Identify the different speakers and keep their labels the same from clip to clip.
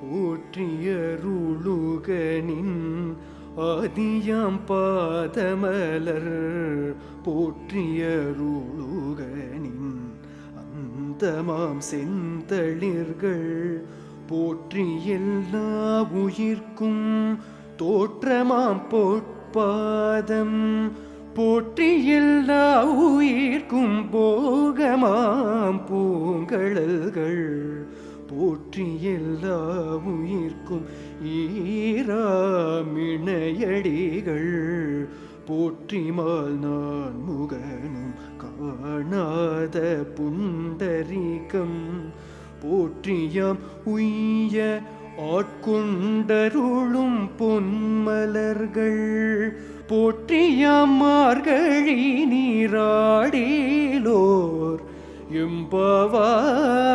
Speaker 1: போற்றியருளுகனின் ஆதியாம் பாதமலர் போற்றியருளுகனின் அந்தமாம் செந்தளிர்கள் போற்றி எல்லா உயிர்க்கும் தோற்றமாம் பொற்பாதம் போற்றி எல்லா உயிர்க்கும் போகமாம் பூங்கழல்கள். போற்றி எல்லா உயிர்க்கும் ஈராமிணையடிகள். போற்றிமால் நான் முகனும் காணாத புண்டரீகம். போற்றியாம் உய்ய ஆட்கொண்டருளும் பொன்மலர்கள். போற்றியாம் மார்கழி நீராடேலோர். எம்பவாய்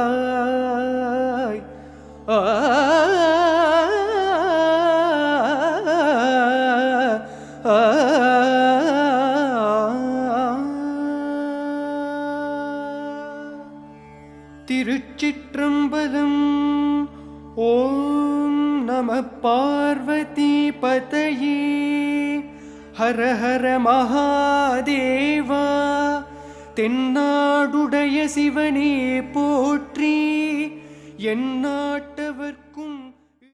Speaker 1: திருச்சிற்றம்பலம். ஓம் நம பார்வதி பதையே. ஹர ஹர மகாதேவா. தென்னாடுடைய சிவனே போற்றி. எந்நாட்டவர்